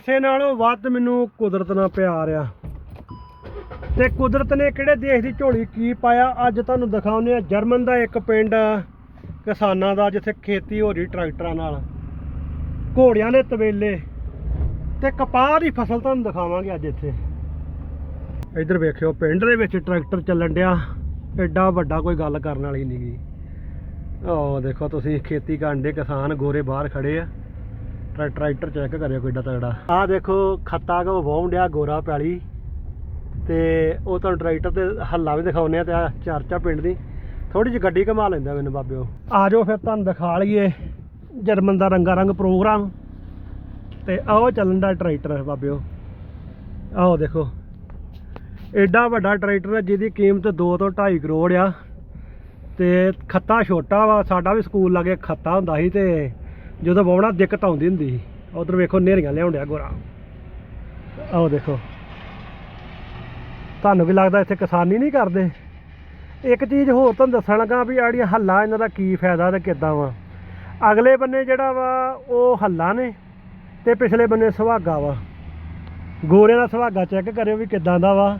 ਕਿਸੇ ਨਾਲੋਂ ਵੱਧ ਮੈਨੂੰ ਕੁਦਰਤ ਨਾਲ ਪਿਆਰ ਆ। ਤੇ ਕੁਦਰਤ ਨੇ ਕਿਹੜੇ ਦੇਸ਼ ਦੀ ਝੋਲੀ ਕੀ ਪਾਇਆ, ਅੱਜ ਤੁਹਾਨੂੰ ਦਿਖਾਉਂਦੇ ਆ। ਜਰਮਨ ਦਾ ਇੱਕ ਪਿੰਡ ਕਿਸਾਨਾਂ ਦਾ, ਜਿੱਥੇ ਖੇਤੀ ਹੋ ਰਹੀ ਟਰੈਕਟਰਾਂ ਨਾਲ। ਘੋੜਿਆਂ ਦੇ ਤਵੇਲੇ ਤੇ ਕਪਾਹ ਦੀ ਫਸਲ ਤੁਹਾਨੂੰ ਦਿਖਾਵਾਂਗੇ ਅੱਜ ਇੱਥੇ। ਇੱਧਰ ਵੇਖਿਓ, ਪਿੰਡ ਦੇ ਵਿੱਚ ਟਰੈਕਟਰ ਚੱਲਣ ਡਿਆ। ਐਡਾ ਵੱਡਾ ਕੋਈ ਗੱਲ ਕਰਨ ਵਾਲੀ ਨਹੀਂ ਗੀ ਉਹ ਦੇਖੋ ਤੁਸੀਂ, ਖੇਤੀ ਕਰਨ ਦੇ ਕਿਸਾਨ ਗੋਰੇ ਬਾਹਰ ਖੜੇ ਆ। ਟਰੈਕਟਰ ਚੈੱਕ ਕਰਿਓ ਕਿੱਡਾ ਤਗੜਾ ਆਹ ਦੇਖੋ, ਖੱਤਾ ਕੋ ਵਾਹੁਣ ਡਿਆ ਗੋਰਾ ਪੈਲੀ। ਤੇ ਉਹ ਤੁਹਾਨੂੰ ਟਰੈਕਟਰ ਤੇ ਹੱਲਾ ਵੀ ਦਿਖਾਉਨੇ ਆ ਤੇ ਆ ਚਰਚਾ ਪਿੰਡ ਦੀ। ਥੋੜੀ ਜਿਹੀ ਗੱਡੀ ਘਮਾ ਲੈਂਦਾ ਮੈਨੂੰ ਬਾਬਿਓ। ਆ ਜਾਓ ਫਿਰ ਤੁਹਾਨੂੰ ਦਿਖਾ ਲਈਏ ਜਰਮਨ ਦਾ ਰੰਗਾ ਰੰਗ ਪ੍ਰੋਗਰਾਮ। ਤੇ ਆਓ ਚੱਲਣ ਦਾ ਟਰੈਕਟਰ, ਬਾਬਿਓ। ਆਓ ਦੇਖੋ। ਐਡਾ ਵੱਡਾ ਟਰੈਕਟਰ ਹੈ ਜਿਹਦੀ ਕੀਮਤ 2 ਤੋਂ 2.5 ਕਰੋੜ ਆ। ਤੇ ਖੱਤਾ ਛੋਟਾ ਵਾ, ਸਾਡਾ ਵੀ ਸਕੂਲ ਲਾਗੇ ਖੱਤਾ ਹੁੰਦਾ ਸੀ ਤੇ ਜਦੋਂ ਵਾਉਣਾ ਦਿੱਕਤ ਆਉਂਦੀ ਹੁੰਦੀ ਸੀ। ਉਧਰ ਵੇਖੋ ਨੇਰੀਆਂ ਲਿਆਉਂਦਿਆ ਗੋਰਾ। ਆਓ ਦੇਖੋ। ਤੁਹਾਨੂੰ ਵੀ ਲੱਗਦਾ ਇੱਥੇ ਕਿਸਾਨੀ ਨਹੀਂ ਕਰਦੇ। ਇੱਕ ਚੀਜ਼ ਹੋਰ ਤੁਹਾਨੂੰ ਦੱਸਣ ਲੱਗਾ ਵੀ ਆੜੀਆਂ ਹੱਲਾ ਇਹਨਾਂ ਦਾ ਕੀ ਫਾਇਦਾ ਤੇ ਕਿੱਦਾਂ ਵਾ। ਅਗਲੇ ਬੰਨੇ ਜਿਹੜਾ ਵਾ, ਉਹ ਹੱਲਾ ਨੇ ਤੇ ਪਿਛਲੇ ਬੰਨੇ ਸੁਹਾਗਾ ਵਾ। ਗੋਰਿਆਂ ਦਾ ਸੁਹਾਗਾ ਚੈੱਕ ਕਰਿਓ ਵੀ ਕਿੱਦਾਂ ਦਾ ਵਾ।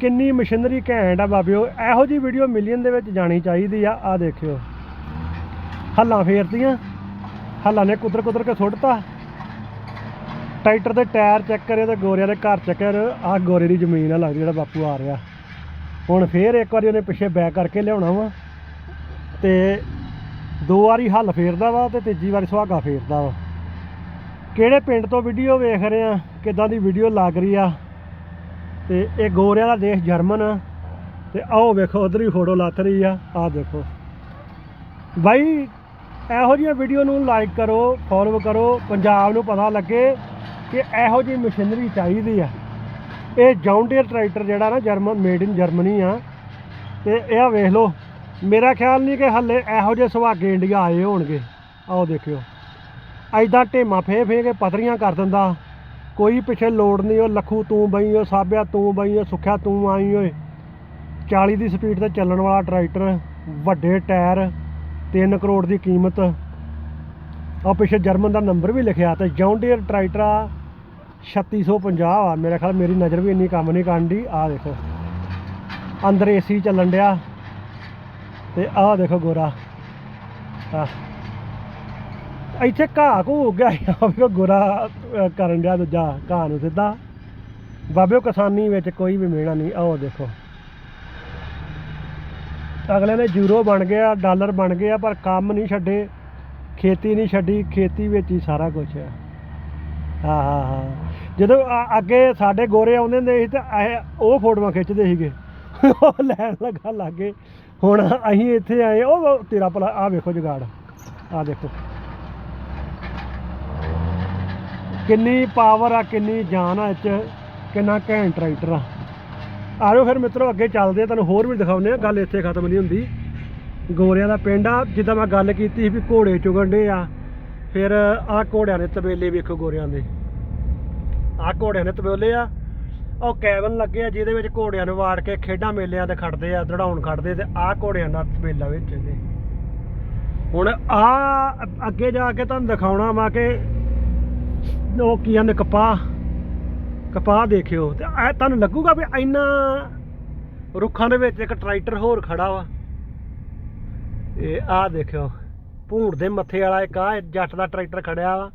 ਕਿੰਨੀ ਮਸ਼ੀਨਰੀ ਘੈਂਟ ਆ ਬਾਬਿਓ ਇਹੋ ਜੀ ਵੀਡੀਓ ਮਿਲੀਅਨ ਦੇ ਵਿੱਚ ਜਾਣੀ ਚਾਹੀਦੀ ਆ। ਆ ਦੇਖਿਓ। ਹੱਲਾ ਫੇਰਤੀਆਂ। ਹੱਲਾਂ ਨੇ ਕੁਦਰ ਕੁਦਰ ਕੇ ਸੁੱਟਤਾ ਟਰੈਕਟਰ ਦੇ ਟਾਇਰ ਚੈੱਕ ਕਰਿਓ ਤੇ ਗੋਰਿਆਂ ਦੇ ਘਰ ਚੈੱਕ ਕਰਿਓ ਆਹ ਗੋਰੇ ਦੀ ਜ਼ਮੀਨ ਆ, ਲੱਗਦੀ ਜਿਹੜਾ ਬਾਪੂ ਆ ਰਿਹਾ। ਹੁਣ ਫੇਰ ਇੱਕ ਵਾਰੀ ਉਹਨੇ ਪਿੱਛੇ ਬੈਕ ਕਰਕੇ ਲਿਆਉਣਾ ਵਾ ਤੇ ਦੋ ਵਾਰੀ ਹੱਲ ਫੇਰਦਾ ਵਾ ਤੇ ਤੀਜੀ ਵਾਰੀ ਸੁਹਾਗਾ ਫੇਰਦਾ ਵਾ। ਕਿਹੜੇ ਪਿੰਡ ਤੋਂ ਵੀਡੀਓ ਵੇਖ ਰਹੇ ਆ, ਕਿੱਦਾਂ ਦੀ ਵੀਡੀਓ ਲੱਗ ਰਹੀ ਆ। ਤੇ ਇਹ ਗੋਰਿਆਂ ਦਾ ਦੇਸ਼ ਜਰਮਨ ਆ। ਤੇ ਆਓ ਵੇਖੋ, ਉਧਰ ਹੀ ਫੋਟੋ ਲੱਥ ਰਹੀ ਆ, ਆਹ ਦੇਖੋ। ਬਾਈ ਇਹੋ ਜਿਹੀਆਂ ਵੀਡੀਓ ਨੂੰ ਲਾਈਕ ਕਰੋ ਫੋਲੋ ਕਰੋ, ਪੰਜਾਬ ਨੂੰ ਪਤਾ ਲੱਗੇ ਕਿ ਇਹੋ ਜਿਹੀ ਮਸ਼ੀਨਰੀ ਚਾਹੀਦੀ ਆ। ਇਹ ਜੌਂਡੀਅਰ ਟਰੈਕਟਰ ਜਿਹੜਾ ਨਾ ਜਰਮਨ ਮੇਡ ਇਨ ਜਰਮਨੀ ਆ। ਤੇ ਇਹ ਆ ਵੇਖ ਲਓ, ਮੇਰਾ ਖਿਆਲ ਨਹੀਂ ਕਿ ਹੱਲੇ ਇਹੋ ਜਿਹੇ ਸੁਹਾਗੇ ਇੰਡੀਆ ਆਏ ਹੋਣਗੇ। ਆਓ ਦੇਖਿਓ। ਐਦਾਂ ਢੇਮਾ ਫੇ ਫੇ ਕੇ ਪਤਰੀਆਂ ਕਰ ਦਿੰਦਾ। ਕੋਈ ਪਿੱਛੇ ਲੋੜ ਨਹੀਂ, ਉਹ ਲੱਖੂ ਤੂੰ ਬਈ, ਉਹ ਸਾਬਿਆ ਤੂੰ ਬਈ, ਉਹ ਸੁੱਖਿਆ ਤੂੰ ਆਈ ਓਏ। 40 ਦੀ ਸਪੀਡ ਤੇ ਚੱਲਣ ਵਾਲਾ ਟਰੈਕਟਰ ਵੱਡੇ ਟਾਇਰ 3 ਕਰੋੜ ਦੀ ਕੀਮਤ। ਉਹ ਪਿੱਛੇ ਜਰਮਨ ਦਾ ਨੰਬਰ ਵੀ ਲਿਖਿਆ ਤੇ ਜੌਂਡੀਅਰ ਟਰੈਕਟਰ ਆ 3650 ਆ। ਮੇਰੇ ਖਿਆਲ ਮੇਰੀ ਨਜ਼ਰ ਵੀ ਇੰਨੀ ਕੰਮ ਨਹੀਂ ਕਰਦੀ ਆ ਦੇਖੋ, ਅੰਦਰ ਏਸੀ ਚੱਲਣ ਡਿਆ ਤੇ ਆਹ ਦੇਖੋ ਗੋਰਾ। ਆ ਇੱਥੇ ਘਾਹ ਘੂ ਉੱਗ ਗਿਆ। ਆ ਵੇਖੋ ਗੋਰਾ ਕਰਨ ਡਿਆ ਦੂਜਾ। ਘਾਹ ਨੂੰ ਸਿੱਧਾ। ਬਾਬਿਓ ਕਿਸਾਨੀ ਵਿੱਚ ਕੋਈ ਵੀ ਮਿਹਣਾ ਨਹੀਂ। ਆਓ ਦੇਖੋ। ਅਗਲੇ ਨੇ ਯੂਰੋ ਬਣ ਗਿਆ ਡਾਲਰ ਬਣ ਗਏ ਆ, ਪਰ ਕੰਮ ਨਹੀਂ ਛੱਡੇ, ਖੇਤੀ ਨਹੀਂ ਛੱਡੀ, ਖੇਤੀ ਵਿੱਚ ਹੀ ਸਾਰਾ ਕੁਝ ਹੈ ਹਾਂ ਹਾਂ ਹਾਂ। ਜਦੋਂ ਅੱਗੇ ਸਾਡੇ ਗੋਰੇ ਆਉਂਦੇ ਹੁੰਦੇ ਸੀ ਤਾਂ ਇਹ, ਉਹ ਫੋਟੋਆਂ ਖਿੱਚਦੇ ਸੀਗੇ। ਉਹ ਲੈਣ ਲੱਗਾ ਲਾਗੇ। ਹੁਣ ਅਸੀਂ ਇੱਥੇ ਆਏ, ਉਹ ਤੇਰਾ ਭਲਾ ਆ ਵੇਖੋ ਜਗਾੜ। ਆ ਦੇਖੋ। ਕਿੰਨੀ ਪਾਵਰ ਆ, ਕਿੰਨੀ ਜਾਨ ਆ ਇਹ ਕਿੰਨਾ ਘੈਂਟ ਟਰੈਕਟਰ ਆ। ਆਜੋ ਫਿਰ ਮਿੱਤਰੋ, ਅੱਗੇ ਚੱਲਦੇ ਆ, ਤੁਹਾਨੂੰ ਹੋਰ ਵੀ ਦਿਖਾਉਂਦੇ ਆ। ਗੱਲ ਇੱਥੇ ਖਤਮ ਨਹੀਂ ਹੁੰਦੀ। ਗੋਰਿਆਂ ਦਾ ਪਿੰਡ ਆ, ਜਿੱਦਾਂ ਮੈਂ ਗੱਲ ਕੀਤੀ ਸੀ ਵੀ ਘੋੜੇ ਚੁਗਣ ਡੇ ਆ, ਫਿਰ ਆਹ ਘੋੜਿਆਂ ਦੇ ਤਬੇਲੇ ਵੇਖੋ ਗੋਰਿਆਂ ਦੇ। ਆਹ ਘੋੜਿਆਂ ਦੇ ਤਬੇਲੇ ਆ, ਉਹ ਕੈਬਨ ਲੱਗੇ ਆ, ਜਿਹਦੇ ਵਿੱਚ ਘੋੜਿਆਂ ਨੂੰ ਵਾੜ ਕੇ ਖੇਡਾਂ ਮੇਲਿਆਂ ਤੇ ਖੜਦੇ ਆ, ਦੜਾਉਣ ਖੜਦੇ ਤੇ ਆਹ ਘੋੜਿਆਂ ਦਾ ਤਬੇਲਾ ਵਿੱਚ ਇਹਦੇ। ਹੁਣ ਆ, ਅੱਗੇ ਜਾ ਕੇ ਤੁਹਾਨੂੰ ਦਿਖਾਉਣਾ ਵਾ ਕਿ ਉਹ ਕੀ ਕਹਿੰਦੇ ਕਪਾਹ ਕਪਾਹ ਦੇਖਿਓ ਤੇ ਇਹ ਤੁਹਾਨੂੰ ਲੱਗੂਗਾ ਵੀ ਇੰਨਾ ਰੁੱਖਾਂ ਦੇ ਵਿੱਚ ਇੱਕ ਟਰੈਕਟਰ ਹੋਰ ਖੜਾ ਵਾ। ਇਹ ਆਹ ਦੇਖਿਓ ਭੂੜ ਦੇ ਮੱਥੇ ਵਾਲਾ ਇੱਕ ਆ ਜੱਟ ਦਾ ਟਰੈਕਟਰ ਖੜਿਆ ਵਾ।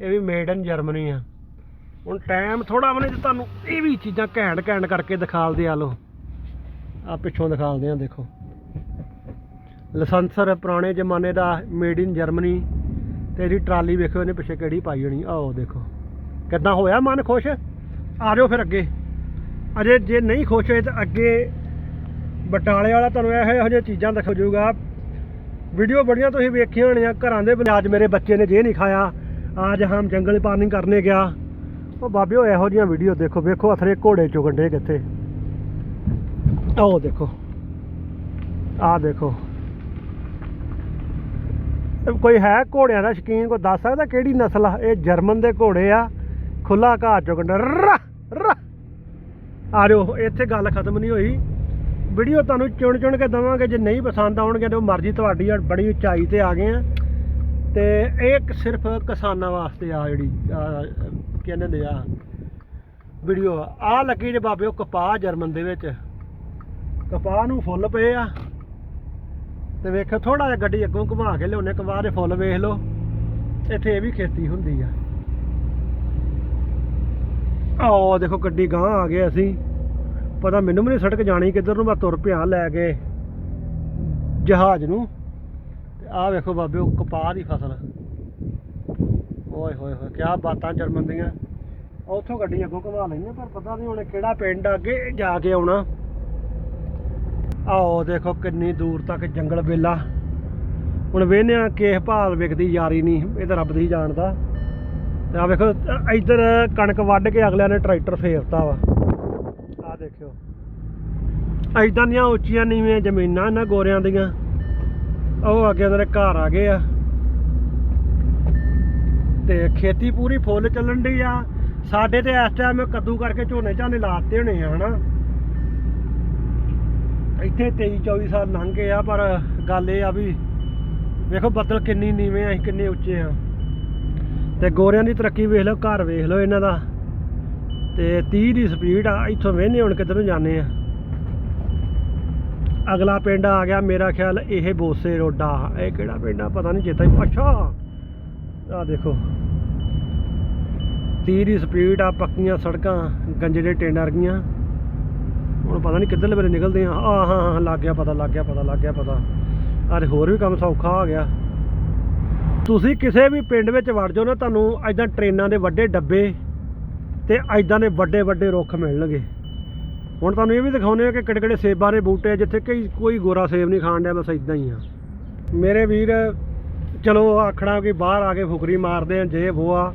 ਇਹ ਵੀ ਮੇਡ ਇਨ ਜਰਮਨੀ ਆ। ਹੁਣ ਟਾਈਮ ਥੋੜਾ ਬਣੇ ਜੇ ਤੁਹਾਨੂੰ ਇਹ ਵੀ ਚੀਜ਼ਾਂ ਘੈਂਟ ਘੈਂਟ ਕਰਕੇ ਦਿਖਾਲਦੇ ਆ ਲੋ ਆ ਪਿੱਛੋਂ ਦਿਖਾਲਦੇ ਆ, ਦੇਖੋ। ਲਾਇਸੈਂਸਰ ਪੁਰਾਣੇ ਜ਼ਮਾਨੇ ਦਾ ਮੇਡ ਇਨ ਜਰਮਨੀ ਤੇ ਇਹਦੀ ਟਰਾਲੀ ਵੇਖੋ ਇਹਨੇ ਪਿੱਛੇ ਕਿਹੜੀ ਪਾਈ ਹੋਣੀ। ਆਓ ਦੇਖੋ। ਕਿੱਦਾਂ ਹੋਇਆ ਮਨ ਖੁਸ਼? ਆ ਜਾਓ ਫਿਰ ਅੱਗੇ। ਅਜੇ ਜੇ ਨਹੀਂ ਖੁਸ਼ ਹੋਏ ਤਾਂ ਅੱਗੇ ਬਟਾਲੇ ਵਾਲਾ ਤੁਹਾਨੂੰ ਇਹੋ ਇਹੋ ਜਿਹੀਆਂ ਚੀਜ਼ਾਂ ਦਿਖਾ ਜੂਗਾ। ਵੀਡੀਓ ਬੜੀਆਂ ਤੁਸੀਂ ਵੇਖੀਆਂ ਹੋਣੀਆਂ ਘਰਾਂ ਦੇ ਬਣਾ- ਅੱਜ ਮੇਰੇ ਬੱਚੇ ਨੇ ਜੇ ਨਹੀਂ ਖਾਇਆ। ਅੱਜ ਹਮ ਜੰਗਲ ਪਾਰਨਿੰਗ ਕਰਨੇ ਗਿਆ। ਉਹ ਬਾਬਿਓ ਇਹੋ ਜਿਹੀਆਂ ਵੀਡੀਓ ਦੇਖੋ। ਵੇਖੋ ਅਥਰੇ ਘੋੜੇ ਚੁਗਣ ਡੇ ਕਿੱਥੇ। ਆਓ ਦੇਖੋ। ਆਹ ਦੇਖੋ। ਕੋਈ ਹੈ ਘੋੜਿਆਂ ਦਾ ਸ਼ਕੀਨ? ਕੋਈ ਦੱਸ ਸਕਦਾ ਕਿਹੜੀ ਨਸਲ ਆ? ਇਹ ਜਰਮਨ ਦੇ ਘੋੜੇ ਆ। ਖੁੱਲਾ ਘਾਹ ਚੁਗਣ ਡਾ ਰਾ ਆ ਜਾਓ, ਇੱਥੇ ਗੱਲ ਖਤਮ ਨਹੀਂ ਹੋਈ। ਵੀਡੀਓ ਤੁਹਾਨੂੰ ਚੁਣ ਚੁਣ ਕੇ ਦਵਾਂਗੇ, ਜੇ ਨਹੀਂ ਪਸੰਦ ਆਉਣਗੇ ਤਾਂ ਉਹ ਮਰਜ਼ੀ ਤੁਹਾਡੀ ਆ, ਬੜੀ ਉਚਾਈ ਤੇ ਆ ਗਏ ਆ। ਤੇ ਇਹ ਸਿਰਫ ਕਿਸਾਨਾਂ ਵਾਸਤੇ ਆ ਜਿਹੜੀ ਕਹਿੰਦੇ ਵੇਖ ਆ, ਵੀਡੀਓ ਆ। ਲੱਗੀ ਜੇ ਬਾਬੇ ਉਹ ਕਪਾਹ ਜਰਮਨ ਦੇ ਵਿੱਚ। ਕਪਾਹ ਨੂੰ ਫੁੱਲ ਪਏ ਆ। ਤੇ ਵੇਖੋ ਥੋੜਾ ਜਿਹਾ ਗੱਡੀ ਅੱਗੋਂ ਘੁਮਾ ਕੇ ਲਿਆਉਨੇ ਕਪਾਹ ਦੇ ਫੁੱਲ ਵੇਖ ਲਓ। ਇੱਥੇ ਇਹ ਵੀ ਖੇਤੀ ਹੁੰਦੀ ਆ। ਆਓ ਦੇਖੋ ਗੱਡੀ ਗਾਂ ਆ ਗਏ ਅਸੀਂ। ਪਤਾ ਮੈਨੂੰ ਵੀ ਨਹੀਂ ਸੜਕ ਜਾਣੀ ਕਿੱਧਰ ਨੂੰ, ਮੈਂ ਤੁਰ ਪਿਆ ਲੈ ਕੇ ਜਹਾਜ਼ ਨੂੰ। ਤੇ ਆਹ ਵੇਖੋ ਬਾਬੇ, ਉਹ ਕਪਾਹ ਦੀ ਫਸਲ। ਓਏ ਹੋਏ ਹੋਏ, ਕਿਆ ਬਾਤਾਂ ਜਰਮਨ ਦੀਆਂ। ਉੱਥੋਂ ਗੱਡੀ ਅੱਗੋਂ ਘੁਮਾ ਲੈਂਦੇ ਪਰ ਪਤਾ ਨਹੀਂ ਹੁਣ ਕਿਹੜਾ ਪਿੰਡ ਅੱਗੇ ਜਾ ਕੇ ਆਉਣਾ। ਆਓ ਦੇਖੋ ਕਿੰਨੀ ਦੂਰ ਤੱਕ ਜੰਗਲ ਵੇਲਾ। ਹੁਣ ਵੇਹਨੇ ਕਿਸ ਭਾਲ ਵਿਕਦੀ ਯਾਰੀ ਨਹੀਂ, ਇਹ ਤਾਂ ਰੱਬ ਦੀ ਜਾਣਦਾ ਤੇ ਆ ਵੇਖੋ, ਇੱਧਰ ਕਣਕ ਵੱਢ ਕੇ ਅਗਲਿਆਂ ਨੇ ਟਰੈਕਟਰ ਫੇਰਤਾ ਵਾ। ਆ ਦੇਖਿਓ। ਐਦਾਂ ਦੀਆਂ ਉੱਚੀਆਂ ਨੀਵੀਆਂ ਜ਼ਮੀਨਾਂ ਇਹਨਾਂ ਗੋਰਿਆਂ ਦੀਆਂ। ਉਹ ਅੱਗੇ ਉਹਨਾਂ ਦੇ ਘਰ ਆ ਗਏ ਆ। ਤੇ ਖੇਤੀ ਪੂਰੀ ਫੁੱਲ ਚੱਲਣ ਦੀ ਆ। ਸਾਡੇ ਤੇ ਇਸ ਟਾਈਮ ਕੱਦੂ ਕਰਕੇ ਝੋਨੇ ਝਾਨੇ ਲਾਤੇ ਹੋਣੇ ਆ, ਹਨਾ। ਇੱਥੇ 23 24 ਸਾਲ ਲੰਘ ਗਏ ਆ, ਪਰ ਗੱਲ ਇਹ ਆ ਵੀ ਵੇਖੋ ਬੱਦਲ ਕਿੰਨੀ ਨੀਵੇਂ ਆ, ਅਸੀਂ ਕਿੰਨੇ ਉੱਚੇ ਆ। ਤੇ ਗੋਰਿਆਂ ਦੀ ਤਰੱਕੀ ਵੇਖ ਲਓ, ਘਰ ਵੇਖ ਲਓ ਇਹਨਾਂ ਦਾ। ਤੇ 30 ਦੀ ਸਪੀਡ ਆ, ਇੱਥੋਂ ਵੇਹਨੇ ਹੁਣ ਕਿੱਧਰ ਨੂੰ ਜਾਂਦੇ ਆ। ਅਗਲਾ ਪਿੰਡ ਆ ਗਿਆ, ਮੇਰਾ ਖਿਆਲ ਇਹ ਬੋਸੇ ਰੋਡਾ ਇਹ ਕਿਹੜਾ ਪਿੰਡ ਆ? ਪਤਾ ਨਹੀਂ ਚੇਤਾ ਹੀ ਅੱਛਾ! ਆ ਦੇਖੋ। 30 ਦੀ ਸਪੀਡ ਆ, ਪੱਕੀਆਂ ਸੜਕਾਂ, ਗੰਜੜੇ ਦੇ ਟਿੰਡ ਵਰਗੀਆਂ। ਹੁਣ ਪਤਾ ਨਹੀਂ ਕਿੱਧਰਲੇ ਵੇਲੇ ਨਿਕਲਦੇ ਆ। ਆ ਹਾਂ ਹਾਂ, ਲੱਗ ਗਿਆ ਪਤਾ, ਲੱਗ ਗਿਆ ਪਤਾ, ਲੱਗ ਗਿਆ ਪਤਾ। ਅੱਜ ਹੋਰ ਵੀ ਕੰਮ ਸੌਖਾ ਹੋ ਗਿਆ। ਤੁਸੀਂ ਕਿਸੇ ਵੀ ਪਿੰਡ ਵਿੱਚ ਵੜ ਜਾਓ ਨਾ, ਤੁਹਾਨੂੰ ਐਦਾਂ ਟ੍ਰੇਨਾਂ ਦੇ ਵੱਡੇ ਡੱਬੇ ਤੇ ਐਦਾਂ ਦੇ ਵੱਡੇ ਵੱਡੇ ਰੁੱਖ ਮਿਲਣਗੇ। ਹੁਣ ਤੁਹਾਨੂੰ ਇਹ ਵੀ ਦਿਖਾਉਂਦੇ ਆ ਕਿ ਕਿਹੜੇ ਕਿਹੜੇ ਸੇਬਾਂ ਦੇ ਬੂਟੇ ਆ, ਜਿੱਥੇ ਕਈ, ਕੋਈ ਗੋਰਾ ਸੇਬ ਨਹੀਂ ਖਾਣ ਡਿਆ, ਬਸ ਇਦਾਂ ਹੀ ਆ। ਮੇਰੇ ਵੀਰ, ਚਲੋ ਆਖਣਾ ਕਿ ਬਾਹਰ ਆ ਕੇ ਫੁਕਰੀ ਮਾਰਦੇ ਆ, ਜੇ ਉਹ ਆ,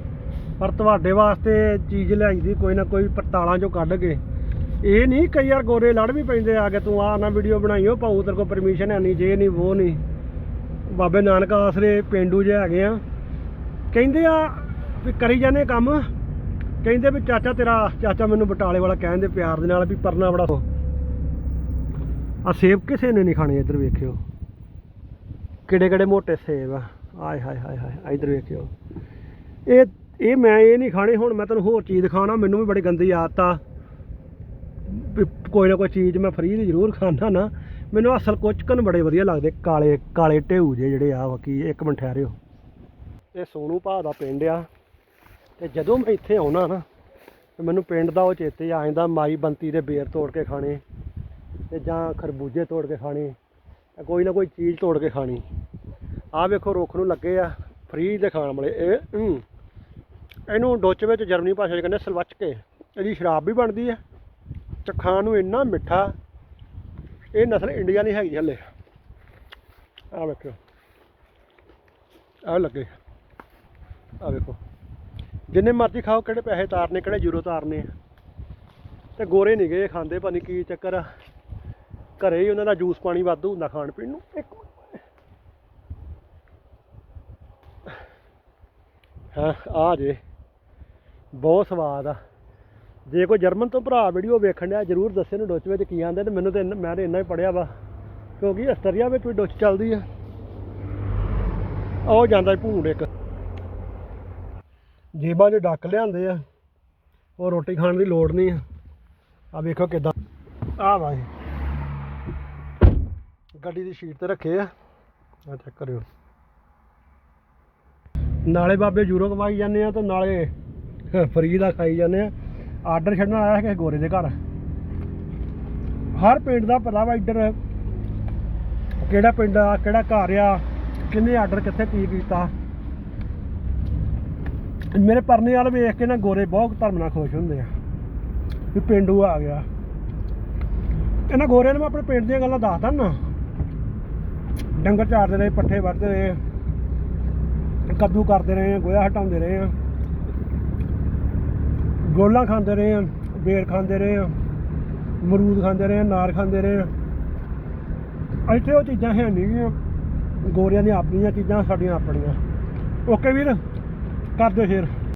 ਪਰ ਤੁਹਾਡੇ ਵਾਸਤੇ ਚੀਜ਼ ਲਿਆਈ ਦੀ ਕੋਈ ਨਾ ਕੋਈ ਪਤਾਲਾਂ ਚੋਂ ਕੱਢ ਕੇ। ਇਹ ਨਹੀਂ ਕਈ ਵਾਰ ਗੋਰੇ ਲੜ ਵੀ ਪੈਂਦੇ ਆ ਕੇ ਤੂੰ ਆ ਨਾ ਵੀਡੀਓ ਬਣਾਈਓ ਭਾਊ ਤੇਰੇ ਕੋਲ ਪਰਮਿਸ਼ਨ ਹੈ ਨਹੀਂ, ਜੇ ਨਹੀਂ ਉਹ ਨਹੀਂ। ਬਾਬੇ ਨਾਨਕ ਆਸਰੇ ਪਿੰਡੂ ਜੇ ਹੈਗੇ ਆ। ਕਹਿੰਦੇ ਆ ਵੀ ਕਰੀ ਜਾਂਦੇ ਕੰਮ। ਕਹਿੰਦੇ ਵੀ ਚਾਚਾ ਤੇਰਾ, ਚਾਚਾ ਮੈਨੂੰ ਬਟਾਲੇ ਵਾਲਾ ਕਹਿੰਦੇ ਪਿਆਰ ਦੇ ਨਾਲ ਵੀ ਪਰਨਾ ਬੜਾ ਆ ਸੇਬ ਕਿਸੇ ਨੇ ਨਹੀਂ ਖਾਣੇ ਇੱਧਰ ਵੇਖਿਓ। ਕਿਹੜੇ ਕਿਹੜੇ ਮੋਟੇ ਸੇਬ ਆ। ਆਏ ਹਾਏ ਹਾਏ ਹਾਏ, ਇੱਧਰ ਵੇਖਿਓ। ਇਹ ਇਹ ਮੈਂ ਇਹ ਨਹੀਂ ਖਾਣੇ, ਹੁਣ ਮੈਂ ਤੈਨੂੰ ਹੋਰ ਚੀਜ਼ ਦਿਖਾਉਣਾ, ਮੈਨੂੰ ਵੀ ਬੜੀ ਗੰਦੀ ਆਦਤ ਆ। ਵੀ ਕੋਈ ਨਾ ਕੋਈ ਚੀਜ਼ ਮੈਂ ਫਰੀ ਦੀ ਜ਼ਰੂਰ ਖਾਂਦਾ ਨਾ। ਮੈਨੂੰ ਅਸਲ ਕੁਚਕਨ ਬੜੇ ਵਧੀਆ ਲੱਗਦੇ, ਕਾਲੇ ਕਾਲੇ ਢੇਊ ਜੇ ਜਿਹੜੇ ਆ, ਬਾਕੀ ਇੱਕ ਮਿੰਟ ਠਹਿਰਿਓ ਇਹ ਸੋਨੂ ਭਾ ਦਾ ਪਿੰਡ ਆ, ਤੇ ਜਦੋਂ ਮੈਂ ਇੱਥੇ ਆਉਣਾ ਨਾ, ਤੇ ਮੈਨੂੰ ਪਿੰਡ ਦਾ ਉਹ ਚੇਤੇ ਆ ਜਾਂਦਾ, ਮਾਈ ਬੰਤੀ ਦੇ ਬੇਰ ਤੋੜ ਕੇ ਖਾਣੇ, ਤੇ ਜਾਂ ਖਰਬੂਜੇ ਤੋੜ ਕੇ ਖਾਣੇ ਤੇ ਕੋਈ ਨਾ ਕੋਈ ਚੀਜ਼ ਤੋੜ ਕੇ ਖਾਣੀ। ਆਹ ਵੇਖੋ ਰੁੱਖ ਨੂੰ ਲੱਗੇ ਆ ਫਰੀ ਦੇ ਖਾਣ ਵਾਲੇ, ਇਹ ਇਹਨੂੰ ਡੋਚ ਵਿੱਚ ਜਰਮਨੀ ਭਾਸ਼ਾ 'ਚ ਕਹਿੰਦੇ ਸਲਵੱਚ ਕੇ ਇਹਦੀ ਸ਼ਰਾਬ ਵੀ ਬਣਦੀ ਆ, ਤੇ ਖਾਣ ਨੂੰ ਇੰਨਾ ਮਿੱਠਾ ਇਹ ਨਸਲ ਇੰਡੀਆ ਨਹੀਂ ਹੈਗੀ ਹਲੇ। ਆਹ ਵੇਖੋ। ਆਹ ਲੱਗੇ। ਆਹ ਵੇਖੋ। ਜਿੰਨੇ ਮਰਜ਼ੀ ਖਾਓ, ਕਿਹੜੇ ਪੈਸੇ ਤਾਰਨੇ, ਕਿਹੜੇ ਜੀਰੋ ਤਾਰਨੇ। ਆ ਤੇ ਗੋਰੇ ਨਹੀਂ ਗਏ, ਖਾਂਦੇ ਪਾਣੀ ਕੀ ਚੱਕਰ ਆ। ਘਰੇ ਹੀ ਉਹਨਾਂ ਦਾ ਜੂਸ ਪਾਣੀ ਵਾਧੂ ਹੁੰਦਾ ਖਾਣ ਪੀਣ ਨੂੰ। ਇੱਕ ਮਿੰਟ। ਹਾਂ, ਆ ਜੇ। ਬਹੁਤ ਸਵਾਦ ਆ। ਜੇ ਕੋਈ ਜਰਮਨ ਤੋਂ ਭਰਾ ਵੀਡੀਓ ਵੇਖਣ ਡਿਆ, ਜਰੂਰ ਦੱਸੇ ਨੂੰ ਡੋਚ ਵਿੱਚ ਕੀ ਆਂਦੇ ਨੇ ਮੈਨੂੰ ਤੇ ਇੰਨਾ- ਮੈਂ ਤੇ ਇੰਨਾ ਹੀ ਪੜਿਆ ਵਾ। ਕਿਉਂਕਿ ਅਸਟਰੀਆ ਵਿੱਚ ਵੀ ਡੋਚ ਚੱਲਦੀ ਆ। ਉਹ ਜਾਂਦਾ ਭੂੰਡ ਇੱਕ। ਜੇਬਾਂ 'ਚ ਡੱਕ ਲਿਆਂਦੇ ਆ। ਉਹ ਰੋਟੀ ਖਾਣ ਦੀ ਲੋੜ ਨਹੀਂ ਆ। ਆ ਵੇਖੋ ਕਿਦਾਂ ਆ ਵਾ ਇਹ। ਗੱਡੀ ਦੀ ਸ਼ੀਟ ਤੇ ਰੱਖੇ ਆ। ਆ ਚੈੱਕ ਕਰਿਓ। ਨਾਲੇ ਬਾਬੇ ਜੂਰੋ ਕਮਾਈ ਜਾਂਦੇ ਆ ਤੇ ਨਾਲੇ ਫਰੀ ਦਾ ਖਾਈ ਜਾਂਦੇ ਆ। ਆਰਡਰ ਛੱਡਣ ਆਇਆ ਸੀ ਕਿਸੇ ਗੋਰੇ ਦੇ ਘਰ। ਹਰ ਪਿੰਡ ਦਾ ਪਤਾ ਵਾ ਇੱਧਰ। ਕਿਹੜਾ ਪਿੰਡ ਆ, ਕਿਹੜਾ ਘਰ ਆ, ਕਿੰਨੇ ਆਰਡਰ ਕਿੱਥੇ ਕੀ ਕੀਤਾ। ਮੇਰੇ ਪਰਨੇ ਵਾਲ ਵੇਖ ਕੇ ਨਾ ਗੋਰੇ ਬਹੁਤ ਧਰਮ ਨਾਲ ਖੁਸ਼ ਹੁੰਦੇ ਆ। ਵੀ ਪਿੰਡੂ ਆ ਗਿਆ। ਇਹਨਾਂ ਗੋਰਿਆਂ ਨੂੰ ਮੈਂ ਆਪਣੇ ਪਿੰਡ ਦੀਆਂ ਗੱਲਾਂ ਦੱਸਦਾ ਨਾ ਡੰਗਰ ਚਾਰਦੇ ਰਹੇ, ਪੱਠੇ ਵੱਢਦੇ ਰਹੇ। ਕੱਦੂ ਕਰਦੇ ਰਹੇ ਗੋਇਆ ਹਟਾਉਂਦੇ ਰਹੇ। ਆ ਗੋਲਾ ਖਾਂਦੇ ਰਹੇ ਆ ਬੇਰ ਖਾਂਦੇ ਰਹੇ ਆ ਮਰੂਦ ਖਾਂਦੇ ਰਹੇ ਆ ਨਾਰ ਖਾਂਦੇ ਰਹੇ ਆ ਇੱਥੇ ਉਹ ਚੀਜ਼ਾਂ ਹੈ ਨਹੀਂ ਗੀਆਂ, ਗੋਰਿਆਂ ਦੀਆਂ ਆਪਣੀਆਂ ਚੀਜ਼ਾਂ, ਸਾਡੀਆਂ ਆਪਣੀਆਂ। ਓਕੇ ਵੀਰ ਕਰ ਦਿਓ ਸ਼ੇਅਰ